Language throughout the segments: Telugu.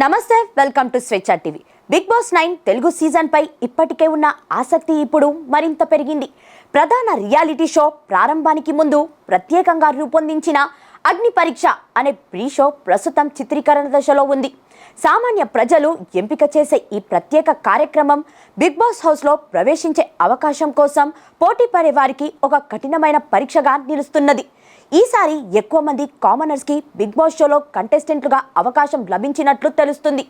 నమస్తే welcome to Swecha TV. Bigg Boss nine Telugu సీజన్పై ఇప్పటికే ఉన్న ఆసక్తి ఇప్పుడు మరింత పెరిగింది. ప్రధాన రియాలిటీ షో ప్రారంభానికి ముందు ప్రత్యేకంగా రూపొందించిన అగ్ని పరీక్ష అనే ప్రీ షో ప్రస్తుతం చిత్రీకరణ దశలో ఉంది. సామాన్య ప్రజలు ఎంపిక చేసే ఈ ప్రత్యేక కార్యక్రమం బిగ్ బాస్ హౌస్లో ప్రవేశించే అవకాశం కోసం పోటీ పడే వారికి ఒక కఠినమైన పరీక్షగా నిలుస్తున్నది. ఈసారి ఎక్కువ మంది కామనర్స్కి బిగ్ బాస్ షోలో కంటెస్టెంట్లుగా అవకాశం లభించినట్లు తెలుస్తుంది.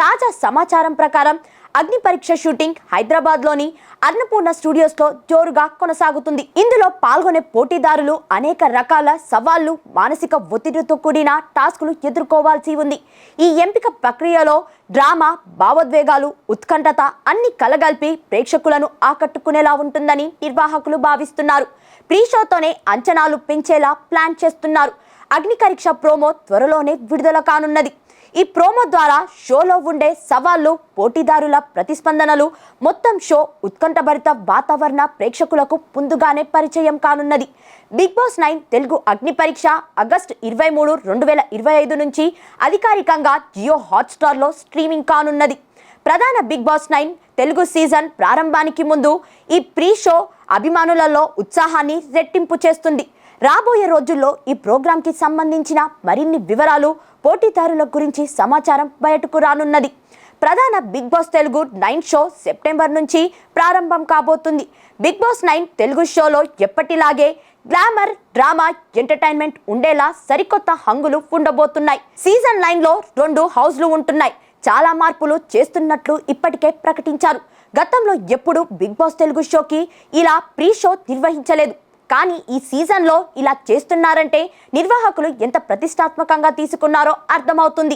తాజా సమాచారం ప్రకారం అగ్ని పరీక్ష షూటింగ్ హైదరాబాద్లోని అన్నపూర్ణ స్టూడియోస్లో జోరుగా కొనసాగుతుంది. ఇందులో పాల్గొనే పోటీదారులు అనేక రకాల సవాళ్ళు మానసిక ఒత్తిడితో కూడిన టాస్కులు ఎదుర్కోవాల్సి ఉంది. ఈ ఎంపిక ప్రక్రియలో డ్రామా భావోద్వేగాలు ఉత్కంఠత అన్ని కలగల్పి ప్రేక్షకులను ఆకట్టుకునేలా ఉంటుందని నిర్వాహకులు భావిస్తున్నారు. ప్రీ షోతోనే అంచనాలు పెంచేలా ప్లాన్ చేస్తున్నారు. అగ్ని పరీక్ష ప్రోమో త్వరలోనే విడుదల కానున్నది. ఈ ప్రోమో ద్వారా షోలో ఉండే సవాళ్ళు పోటీదారుల ప్రతిస్పందనలు మొత్తం షో ఉత్కంఠభరిత వాతావరణ ప్రేక్షకులకు ముందుగానే పరిచయం కానున్నది. Big boss nine Telugu Agni Pariksha August ఇరవై మూడు రెండు వేల ఇరవై ఐదు నుంచి అధికారికంగా జియో హాట్స్టార్లో స్ట్రీమింగ్ కానున్నది. ప్రధాన Bigg Boss nine Telugu season ప్రారంభానికి ముందు ఈ ప్రీ షో అభిమానులలో ఉత్సాహాన్ని రెట్టింపు చేస్తుంది. రాబోయే రోజుల్లో ఈ ప్రోగ్రాంకి సంబంధించిన మరిన్ని వివరాలు పోటీదారుల గురించి సమాచారం బయటకు రానున్నది. ప్రధాన Bigg Boss Telugu nine show September నుంచి ప్రారంభం కాబోతుంది. బిగ్ బాస్ నైన్ తెలుగు షోలో ఎప్పటిలాగే గ్లామర్ డ్రామా ఎంటర్టైన్మెంట్ ఉండేలా సరికొత్త హంగులు ఉండబోతున్నాయి. సీజన్ నైన్లో రెండు హౌస్లు ఉంటున్నాయి. చాలా మార్పులు చేస్తున్నట్లు ఇప్పటికే ప్రకటించారు. గతంలో ఎప్పుడూ బిగ్ బాస్ తెలుగు షోకి ఇలా ప్రీ షో నిర్వహించలేదు. కానీ ఈ సీజన్లో ఇలా చేస్తున్నారంటే నిర్వాహకులు ఎంత ప్రతిష్టాత్మకంగా తీసుకున్నారో అర్థమవుతుంది.